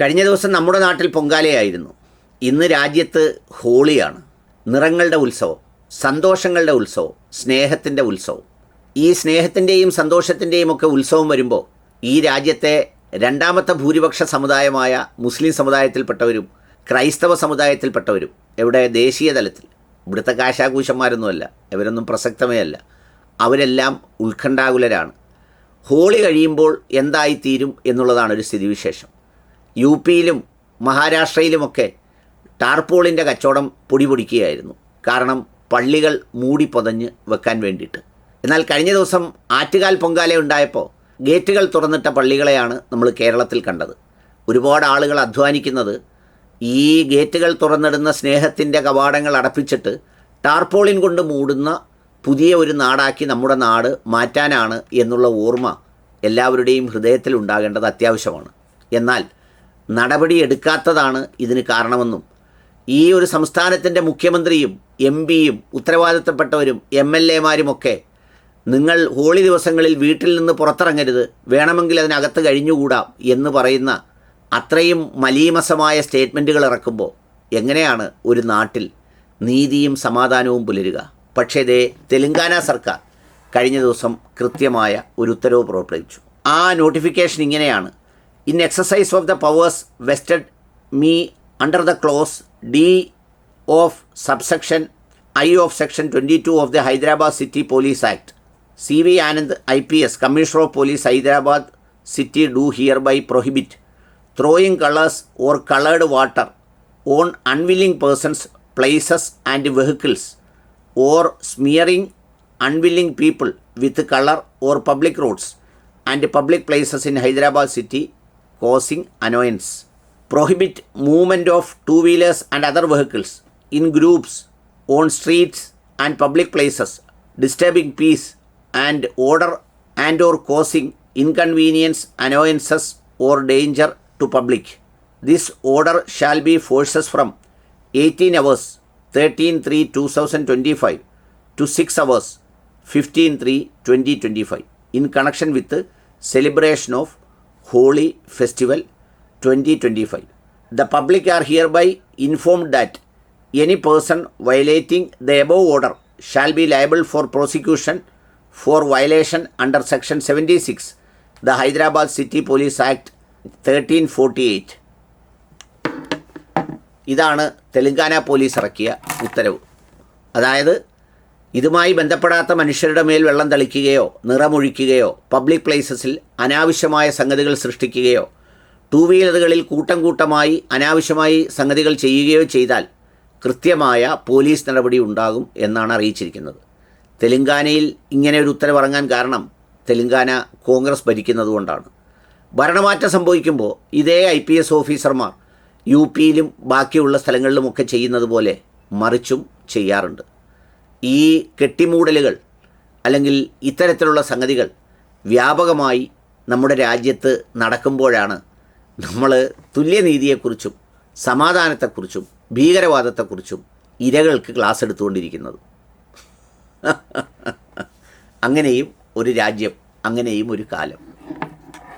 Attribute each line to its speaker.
Speaker 1: കഴിഞ്ഞ ദിവസം നമ്മുടെ നാട്ടിൽ പൊങ്കാലയായിരുന്നു. ഇന്ന് രാജ്യത്ത് ഹോളിയാണ്. നിറങ്ങളുടെ ഉത്സവം സന്തോഷങ്ങളുടെ ഉത്സവം സ്നേഹത്തിന്റെ ഉത്സവം. ഈ സ്നേഹത്തിന്റെയും സന്തോഷത്തിന്റെയും ഒക്കെ ഉത്സവം വരുമ്പോൾ ഈ രാജ്യത്തെ രണ്ടാമത്തെ ഭൂരിപക്ഷ സമുദായമായ മുസ്ലിം സമുദായത്തിൽപ്പെട്ടവരും ക്രൈസ്തവ സമുദായത്തിൽപ്പെട്ടവരും എവിടെ ദേശീയ തലത്തിൽ ഇവിടുത്തെ കാശാകൂശന്മാരൊന്നുമല്ല ഇവരൊന്നും പ്രസക്തമേ അല്ല. അവരെല്ലാം ഉത്കണ്ഠാകുലരാണ്. ഹോളി കഴിയുമ്പോൾ എന്തായിത്തീരും എന്നുള്ളതാണ് ഒരു സ്ഥിതിവിശേഷം. യു പിയിലും മഹാരാഷ്ട്രയിലുമൊക്കെ ടാർപോളിന്റെ കച്ചവടം പൊടിപൊടിക്കുകയായിരുന്നു. കാരണം പള്ളികൾ മൂടി പൊതഞ്ഞ് വെക്കാൻ വേണ്ടിയിട്ട്. എന്നാൽ കഴിഞ്ഞ ദിവസം ആറ്റുകാൽ പൊങ്കാല ഉണ്ടായപ്പോൾ ഗേറ്റുകൾ തുറന്നിട്ട പള്ളികളെയാണ് നമ്മൾ കേരളത്തിൽ കണ്ടത്. ഒരുപാട് ആളുകൾ അധ്വാനിക്കുന്നത് ഈ ഗേറ്റുകൾ തുറന്നിടുന്ന സ്നേഹത്തിന്റെ കവാടങ്ങൾ അടപ്പിച്ചിട്ട് ടാർപോളിൻ കൊണ്ട് മൂടുന്ന പുതിയ ഒരു നാടാക്കി നമ്മുടെ നാട് മാറ്റാനാണ് എന്നുള്ള ഓർമ്മ എല്ലാവരുടെയും ഹൃദയത്തിൽ ഉണ്ടാകേണ്ടത് അത്യാവശ്യമാണ്. എന്നാൽ നടപടി എടുക്കാത്തതാണ് ഇതിന് കാരണമെന്നും ഈ ഒരു സംസ്ഥാനത്തിന്റെ മുഖ്യമന്ത്രിയും എം പിയും ഉത്തരവാദിത്തപ്പെട്ടവരും എം എൽ എമാരുമൊക്കെ നിങ്ങൾ ഹോളി ദിവസങ്ങളിൽ വീട്ടിൽ നിന്ന് പുറത്തിറങ്ങരുത് വേണമെങ്കിൽ അതിനകത്ത് കഴിഞ്ഞുകൂടാം എന്ന് പറയുന്ന അത്രയും മലീമസമായ സ്റ്റേറ്റ്മെന്റുകൾ ഇറക്കുമ്പോൾ എങ്ങനെയാണ് ഒരു നാട്ടിൽ നീതിയും സമാധാനവും പുലരുക? പക്ഷേ ദേ തെലങ്കാന സർക്കാർ കഴിഞ്ഞ ദിവസം കൃത്യമായ ഒരു ഉത്തരവ് പുറപ്പെടുവിച്ചു. ആ നോട്ടിഫിക്കേഷൻ ഇങ്ങനെയാണ്. in exercise of the powers vested me under the clause D of subsection I of section 22 of the Hyderabad City Police Act. CV Anand IPS, Commissioner of Police Hyderabad City do hereby prohibit throwing colors or colored water on unwilling persons, places and vehicles or smearing unwilling people with color or public roads and public places in Hyderabad city colour or public roads and public places in Hyderabad city causing annoyance prohibit movement of two wheelers and other vehicles in groups on streets and public places disturbing peace and order and or causing inconvenience annoyances or danger to public this order shall be forces from 18 hours 13 3 2025 to 6 hours 15 3 2025 in connection with the celebration of holy festival 2025. The public are hereby informed that any person violating the above order shall be liable for prosecution for violation under section 76 the Hyderabad City Police Act 1348. ഇതാണ് Telangana police ഇറക്കിയ ഉത്തരവ് അതായത് ഇതുമായി ബന്ധപ്പെടാത്ത മനുഷ്യരുടെ മേൽ വെള്ളം തളിക്കുകയോ നിറമൊഴിക്കുകയോ public പ്ലേസസിൽ അനാവശ്യമായ സംഗതികൾ സൃഷ്ടിക്കുകയോ ടൂ വീലറുകളിൽ കൂട്ടം കൂട്ടമായി അനാവശ്യമായി സംഗതികൾ ചെയ്യുകയോ ചെയ്താൽ കൃത്യമായ പോലീസ് നടപടി ഉണ്ടാകും എന്നാണ് അറിയിച്ചിരിക്കുന്നത്. തെലുങ്കാനയിൽ ഇങ്ങനെ ഒരു ഉത്തരവിറങ്ങാൻ കാരണം തെലുങ്കാന കോൺഗ്രസ് ഭരിക്കുന്നതുകൊണ്ടാണ് ഭരണമാറ്റം സംഭവിക്കുമ്പോൾ ഇതേ ഐ പി എസ് ഓഫീസർമാർ യു പിയിലും ബാക്കിയുള്ള സ്ഥലങ്ങളിലുമൊക്കെ ചെയ്യുന്നത് പോലെ മറിച്ചും ചെയ്യാറുണ്ട്. ഈ കെട്ടിമൂടലുകൾ അല്ലെങ്കിൽ ഇത്തരത്തിലുള്ള സംഗതികൾ വ്യാപകമായി നമ്മുടെ രാജ്യത്ത് നടക്കുമ്പോഴാണ് നമ്മൾ തുല്യനീതിയെക്കുറിച്ചും സമാധാനത്തെക്കുറിച്ചും ഭീകരവാദത്തെക്കുറിച്ചും ഇരകൾക്ക് ക്ലാസ് എടുത്തുകൊണ്ടിരിക്കുന്നത്. അങ്ങനെയും ഒരു രാജ്യം അങ്ങനെയും ഒരു കാലം.